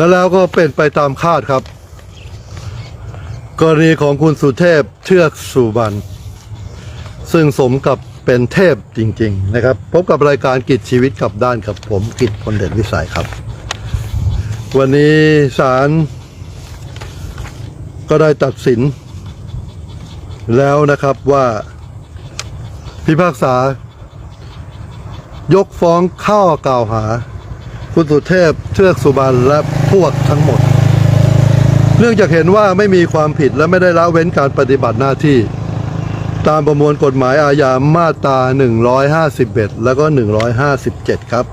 แล้วแล้วก็เป็นไปตามคาดครับ กรณีของคุณสุเทพเทือกสุบรรณซึ่งสมกับเป็นเทพจริง ๆ นะครับ พบกับรายการกิจชีวิตกับด้านกับผมกิจพลเด่นวิสัยครับ วันนี้ศาลก็ได้ตัดสิน แล้วนะครับว่าพิพากษา ยกฟ้องข้อกล่าวหา คุณสุเทพเทือกสุบรรณและ พวกทั้งหมด เนื่องจากเห็นว่าไม่มีความผิดและไม่ได้ละเว้นการปฏิบัติหน้าที่ ตามประมวลกฎหมายอาญามาตรา 151 แล้วก็ 157 ครับ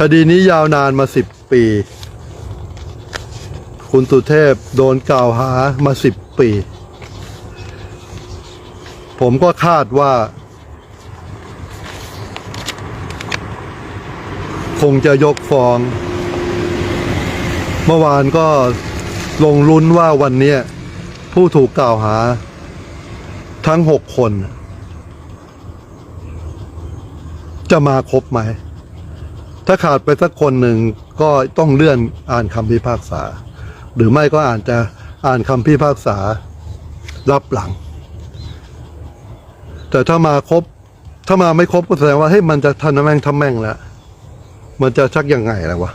คดีนี้ยาวนานมา 10 ปี คุณสุเทพโดนกล่าวหามา 10 ปี ผมก็คาดว่าคงจะยกฟ้อง เมื่อวานก็ลงลุ้นว่าวันนี้ผู้ถูกกล่าวหา ทั้งหกคน จะมาครบไหม ถ้าขาดไปสักคนหนึ่งก็ต้องเลื่อนอ่านคำพิพากษา หรือไม่ก็อ่านจะอ่านคำพิพากษา รับหลัง แต่ถ้ามาครบ ถ้ามาไม่ครบก็แสดงว่าเฮ้ยมันจะทันแม่งทำแม่งแล้วมันจะชักยังไงแล้ววะ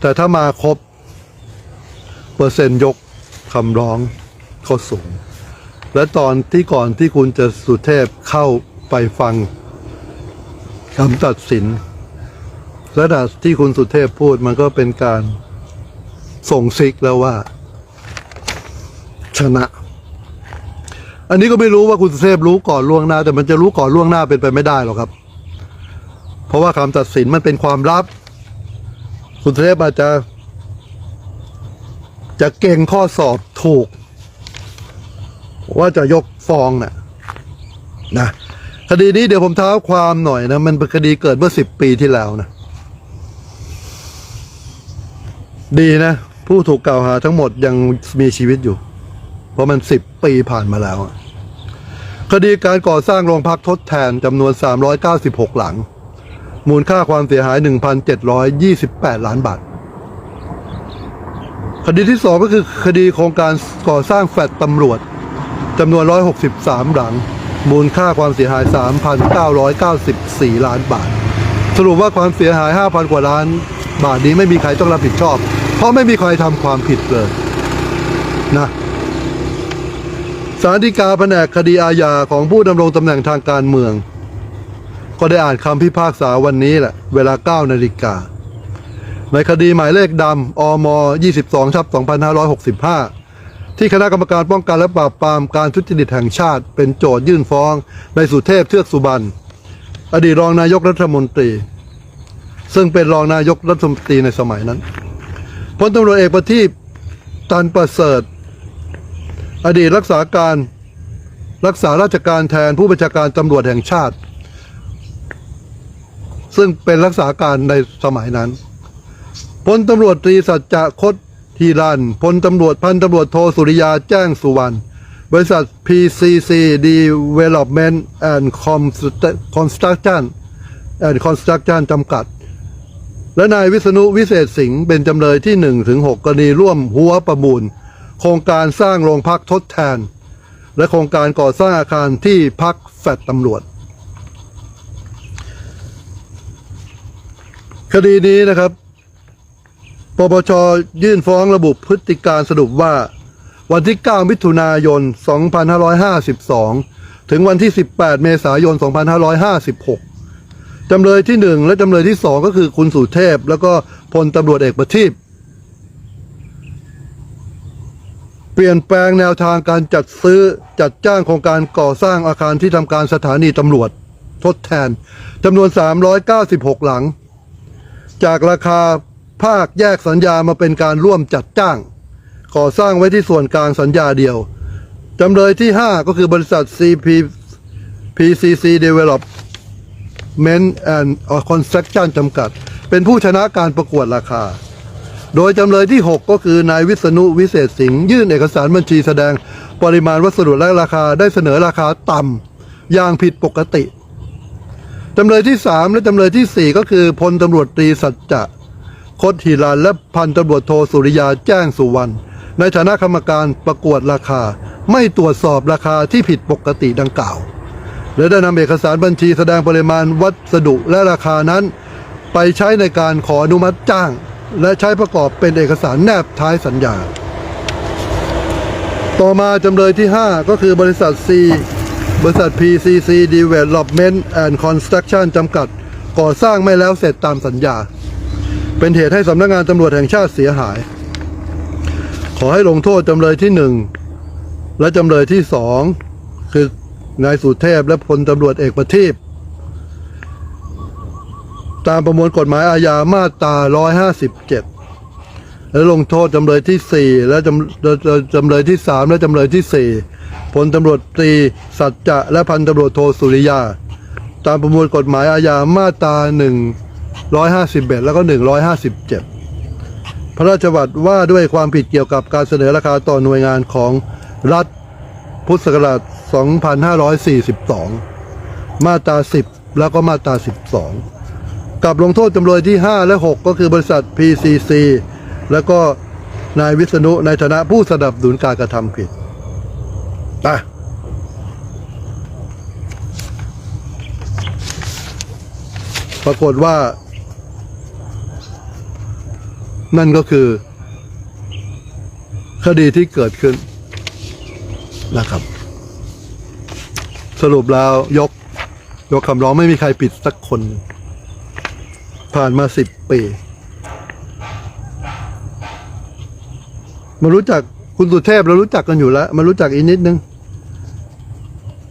แต่ถ้ามาครบ เปอร์เซ็นต์ยกคำร้องก็สูง และตอนที่ก่อนที่คุณจะสุเทพเข้าไปฟังคำตัดสินและดัที่คุณสุเทพพูดมันก็เป็นการส่งซิกแล้วว่า ชนะ อันนี้ก็ไม่รู้ว่าคุณสุเทพรู้ก่อนล่วงหน้า แต่มันจะรู้ก่อนล่วงหน้าเป็นไปไม่ได้หรอกครับ เพราะว่าคำตัดสินมันเป็นความลับ คุณสุเทพอาจจะ จะเก่งข้อสอบถูก ว่าจะยกฟ้องนะนะคดีนี้เดี๋ยวผมเท้าความหน่อยนะ มันเป็นคดีเกิดเมื่อสิบปีที่แล้วนะดีนะ ผู้ถูกกล่าวหาทั้งหมดยังมีชีวิตอยู่ เพราะมันสิบปีผ่านมาแล้ว คดีการก่อสร้างโรงพักทดแทนจำนวน 396 หลัง มูลค่าความเสียหาย 1,728 ล้านบาท คดีที่สองก็คือคดีโครงการก่อสร้างแฟลตตำรวจจำนวน 163 หลัง มูลค่าความเสียหาย 3,994 ล้านบาท สรุปว่าความเสียหาย 5,000 กว่าล้าน บาทนี้ไม่มีใครต้องรับผิดชอบ เพราะไม่มีใครทำความผิดเลยนะสารดีกาแผนกคดีอาญาของผู้ดำรงตำแหน่งทางการเมือง ก็ได้อ่านคำพิพากษาวันนี้แหละ เวลา 9 นาฬิกา ในคดีหมายเลขดำอม 22ทับ2565 ที่คณะกรรมการป้องกันและปราบปรามการทุจริตแห่งชาติ เป็นโจทยื่นฟ้อง ในสุเทพเทือกสุบรรณอดีตรองนายกรัฐมนตรี ซึ่งเป็นรองนายกรัฐมนตรีในสมัยนั้นพลตำรวจเอกประทีปตันประเสริฐ อดีตรักษาการรักษาราชการแทนผู้บัญชาการตำรวจแห่งชาติ ซึ่งเป็นรักษาการในสมัยนั้น พลตำรวจตรีสัจจะคดทีรันพลตำรวจพันตำรวจโทสุริยาแจ้งสุวรรณบริษัท PCC Development and Construction and Construction จำกัด และนายวิษณุวิเศษสิงห์เป็นจำเลยที่1ถึง6กรณีร่วมหัวประมูล โครงการสร้างโรงพักทดแทน และโครงการก่อสร้างอาคารที่พักแฟดตำรวจ คดีนี้นะครับ ปปชยื่นฟ้องระบุพฤติการสรุปว่า วันที่ 9 มิถุนายน 2552 ถึงวันที่ 18 เมษายน 2556 จำเลยที่ 1 และจำเลยที่ 2 ก็คือคุณสุเทพ แล้วก็พลตำรวจเอกประทีปเปลี่ยนแปลงแนวทางการจัดซื้อจัดจ้างโครงการก่อสร้างอาคารที่ทำการสถานีตำรวจ ทดแทนจำนวน 396 หลัง จากราคา ภาคแยกสัญญามาเป็นการร่วมจัดจ้าง ก่อสร้างไว้ที่ส่วนกลางสัญญาเดียว จำเลยที่ 5 ก็คือบริษัท CP PCC Development and Construction จำกัด เป็นผู้ชนะการประกวดราคา โดยจำเลยที่ 6 ก็คือนายวิษณุวิเศษสิงห์ยื่นเอกสารบัญชีแสดงปริมาณวัสดุและราคาได้เสนอราคาต่ำอย่างผิดปกติจำเลยที่ 3 และจำเลยทีสี่4 ก็คือพลตำรวจตรีสัจจะ คตฮิรันและพันตำรวจโทสุริยาแจ้งสุวรรณในฐานะกรรมการประกวดราคา ไม่ตรวจสอบราคาที่ผิดปกติดังกล่าว และได้นำเอกสารบัญชีแสดงปริมาณวัสดุและราคานั้น ไปใช้ในการขออนุมัติจ้าง และใช้ประกอบเป็นเอกสารแนบท้ายสัญญา ต่อมาจำเลยที่ 5 ก็คือบริษัท C บริษัท PCC Development and Construction จำกัด ก่อสร้างไม่แล้วเสร็จตามสัญญา เป็นเหตุให้สำนักงานตำรวจแห่งชาติเสียหาย ขอให้ลงโทษจำเลยที่1และจำเลยที่2คือนายสุเทพและพลตำรวจเอกประทีปตามประมวลกฎหมายอาญามาตรา157 และลงโทษจำเลยที่ 4 และจำจำเลยที่ 3 และจำเลยที่ 4 พลตำรวจตรีสัจจะและพันตำรวจโทสุริยา ตามประมวลกฎหมายอาญามาตรา 151 แล้วก็ 157 พระราชบัญญัติว่าด้วยความผิดเกี่ยวกับการเสนอราคาต่อหน่วยงานของรัฐพุทธศักราช 2542 มาตรา 10 แล้วก็มาตรา 12 กับลงโทษจำเลยที่ 5 และ 6 ก็คือบริษัท PCC แล้วก็นายวิษณุในฐานะผู้สนับสนุนการกระทำผิดไปปรากฏว่า นั่นก็คือ คดีที่เกิดขึ้นนะครับ สรุปแล้วยก ยกคำร้องไม่มีใครปิดสักคน ผ่านมาสิบปี มารู้จักคุณสุเทพเรารู้จักกันอยู่แล้ว มารู้จักอีกนิดนึง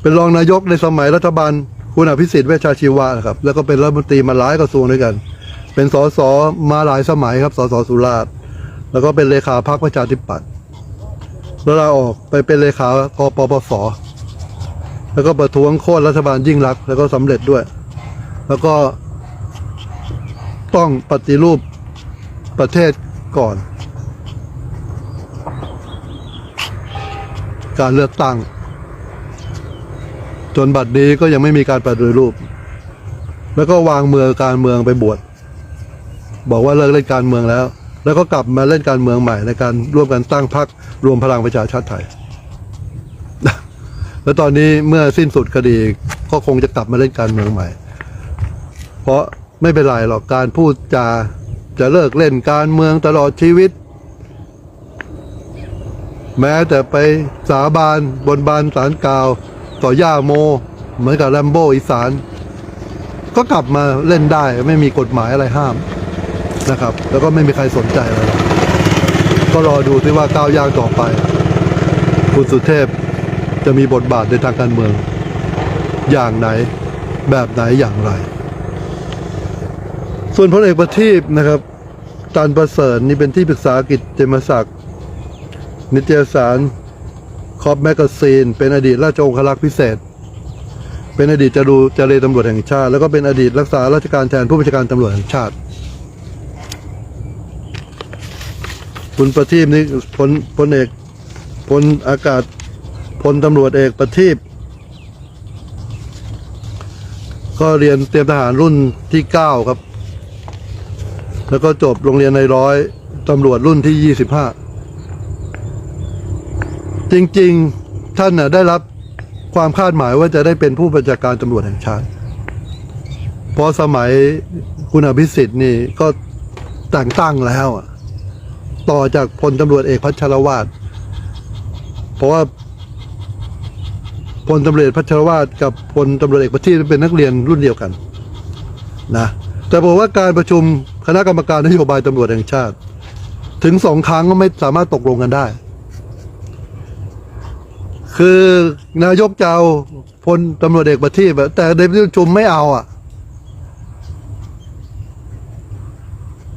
เป็นรองนายกในสมัยรัฐบาลคุณอภิสิทธิ์เวชชาชีวะนะครับ แล้วก็เป็นรัฐมนตรีมาหลายกระทรวงด้วยกัน เป็นสสมาหลายสมัยครับสสสุราษฎร์แล้วก็เป็นเลขาพรรคประชาธิปัตย์แล้วลาออกไปเป็นเลขากปปสแล้วก็ประท้วงโค่นรัฐบาลยิ่งรักแล้วก็สำเร็จด้วย แล้วก็ต้องปฏิรูปประเทศก่อน การเลือกตั้ง จนบัดนี้ก็ยังไม่มีการปฏิรูป แล้วก็วางมือการเมืองไปบวช บอกว่าเลิกเล่นการเมืองแล้ว แล้วก็กลับมาเล่นการเมืองใหม่ในการร่วมกันตั้งพรรครวมพลังประชาชาติไทย แล้วตอนนี้เมื่อสิ้นสุดคดีก็คงจะกลับมาเล่นการเมืองใหม่ เพราะไม่เป็นไรหรอกการพูดจาจะเลิกเล่นการเมืองตลอดชีวิต แม้แต่ไปสาบานบนบานสารกล่าว ต่อย่าโม เหมือนกับแรมโบ้อีสาน ก็กลับมาเล่นได้ไม่มีกฎหมายอะไรห้าม นะครับ แล้วก็ไม่มีใครสนใจอะไรก็รอดูที่ว่าก้าวย่างต่อไป คุณสุเทพจะมีบทบาทในทางการเมือง อย่างไหนแบบไหนอย่างไร ส่วนพลเอกประทีปนะครับตันประเสริฐนี่เป็นที่ปรึกษากิจเจมศักดิ์นิตยสารคอปแมกกาซีนเป็นอดีตราชองครักษ์พิเศษ เป็นอดีตจรูเรตำรวจแห่งชาติ แล้วก็เป็นอดีตรักษาราชการแทนผู้บัญชาการตำรวจแห่งชาติ คุณประทีปนี่พลพลเอกพลอากาศพลตำรวจเอกประทีปก็เรียนเตรียมทหารรุ่นที่เก้าครับ แล้วก็จบโรงเรียนในร้อยตำรวจรุ่นที่ยี่สิบห้าจริงๆท่านน่ะได้รับความคาดหมายว่าจะได้เป็นผู้บัญชาการตำรวจแห่งชาติเพราะสมัยคุณอภิสิทธิ์นี่ก็แต่งตั้งแล้วอะ ต่อจากพลตำรวจเอกพัชรวาทเพราะว่าพลตำรวจพัชรวาทกับพลตำรวจเอกประทีปเป็นนักเรียนรุ่นเดียวกันนะแต่บอกว่าการประชุมคณะกรรมการนโยบายตำรวจแห่งชาติ ถึงสองครั้งก็ไม่สามารถตกลงกันได้ คือนายกจะเอาพลตำรวจเอกประทีปแต่ในที่ประชุมไม่เอาอะ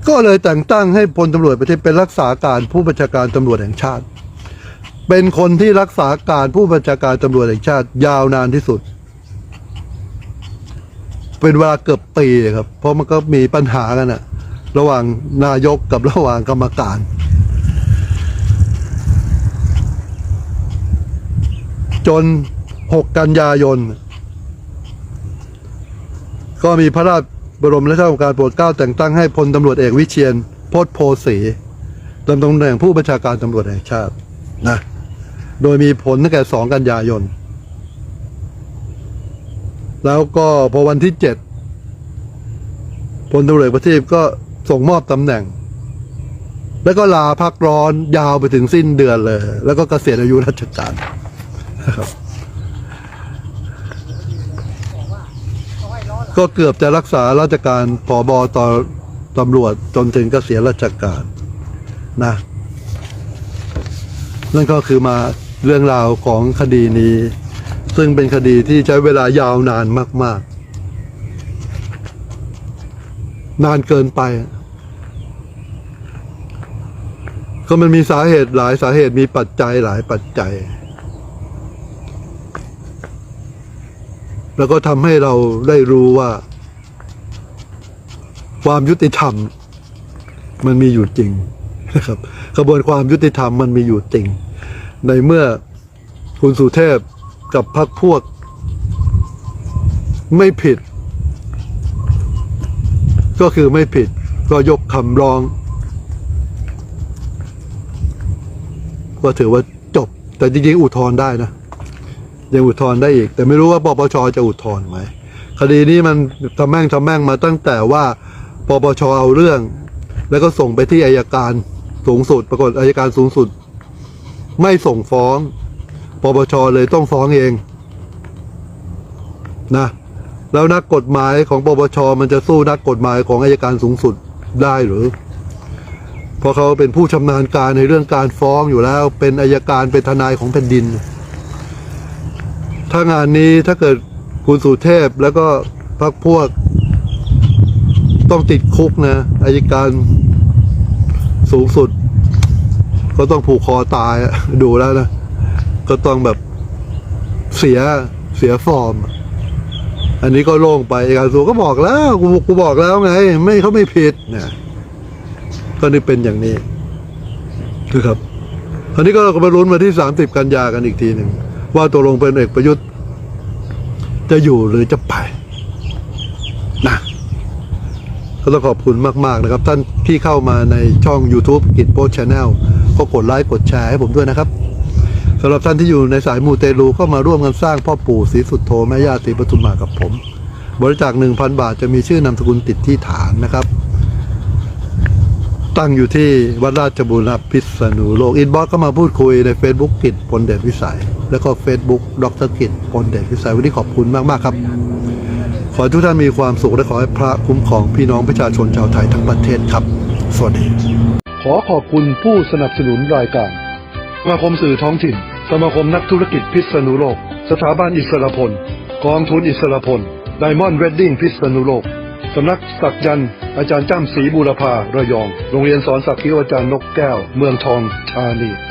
ก็เลยแต่งตั้งให้พลตำรวจประเทศเป็นรักษาการผู้บัญชาการตำรวจแห่งชาติ เป็นคนที่รักษาการผู้บัญชาการตำรวจแห่งชาติ ยาวนานที่สุด เป็นเวลาเกือบปีครับ เพราะมันก็มีปัญหากันอะระหว่างนายกกับระหว่างกรรมการ จน 6 กันยายน ก็มีพระราช รมราชองการโปรดเกล้าแต่งตั้งให้พลตำรวจเอกวิเชียนโพพจน์โพสีดำตำแหน่งผู้บัญชาการตำรวจแห่งชาตินะ โดยมีผลตั้งแต่สองกันยายน แล้วก็พอวันที่เจ็ดพลตำรวจประทีปก็ส่งมอบตำแหน่ง แล้วก็ลาพักร้อนยาวไปถึงสิ้นเดือนเลย แล้วก็เกษียณอายุราชการนะครับ ก็เกือบจะรักษาราชการผอบอตอตำรวจจนถึงกเกษียณราชการนะนั่นก็คือมาเรื่องราวของคดีนี้ ซึ่งเป็นคดีที่ใช้เวลายาวนานมาก ๆ นานเกินไป ก็มันมีสาเหตุหลายสาเหตุมีปัจจัยหลายปัจจัย แล้วก็ทำให้เราได้รู้ว่า ความยุติธรรม มันมีอยู่จริงนะครับกระบวนความยุติธรรมมันมีอยู่จริง ในเมื่อคุณสุเทพกับพรรคพวก ไม่ผิด ก็คือไม่ผิด ก็ยกคำร้อง ก็ถือว่าจบ แต่จริงๆอุทธรณ์ได้นะ ยังอุทธรณ์ได้อีก แต่ไม่รู้ว่าปปชจะอุทธรณ์ไหมคดีนี้มันทำแม่งทำแม่งมาตั้งแต่ว่าปปชเอาเรื่อง แล้วก็ส่งไปที่อายการสูงสุด ปรากฏอายการสูงสุด ไม่ส่งฟ้องปปชเลยต้องฟ้องเองนะแล้วนักกฎหมายของปปชมันจะสู้นักกฎหมายของอายการสูงสุดได้หรือ เพราะเขาเป็นผู้ชำนาญการในเรื่องการฟ้องอยู่แล้ว เป็นอายการเป็นทนายของแผ่นดิน ถ้างานนี้ถ้าเกิดคุณสุเทพแล้วก็พรรคพวก ต้องติดคุกนะอายการสูงสุด ก็ต้องผูกคอตายดูแล้วนะ ก็ต้องแบบเสียเสียฟอร์ม อันนี้ก็โล่งไปอายการสูงก็บอกแล้วกูกูบอกแล้วไง ไม่เขาไม่ผิดเนี่ยก็นี่เป็นอย่างนี้นะครับคราวนี้ก็เราก็ไปลุ้นมาที่สามสิบกันยากันอีกทีหนึ่ง ว่าตัวลงเป็นเอกประยุทธ์ จะอยู่หรือจะไปนะก็ต้องขอบคุณมาก ๆ นะครับ ท่านที่เข้ามาในช่อง YouTube กิจโพสชาแนลก็กดไลค์กดแชร์ให้ผมด้วยนะครับสำหรับท่านที่อยู่ในสายมูเตลูก็มาร่วมกันสร้างพ่อปู่ศรีสุดโธแม่ย่าศรีปทุมมากับผม บริจาค1,000 บาทจะมีชื่อนามสกุลติดที่ฐานนะครับ ตั้งอยู่ที่วัดราชบุรณพิษณุโลกอินบ็อกก็มาพูดคุยใน Facebook กิจพลเดชวิสัย แล้วก็ Facebook ดรกิจพลเดชวิสัย วันนี้ขอบคุณมาก ๆ ครับ ขอให้ทุกท่านมีความสุขและขอให้พระคุ้มครองพี่น้องประชาชนชาวไทยทั้งประเทศครับ สวัสดี ขอขอบคุณผู้สนับสนุนรายการสมาคมสื่อท้องถิ่น สมาคมนักธุรกิจพิษณุโลก สถาบันอิสรพล กองทุนอิสรพลไดมอนด์เวดดิ้งพิษณุโลก สำนักสักยันต์อาจารย์จ้ำศรีบูรพาระยอง โรงเรียนสอนสักคิวอาจารย์นกแก้ว เมืองทองธานี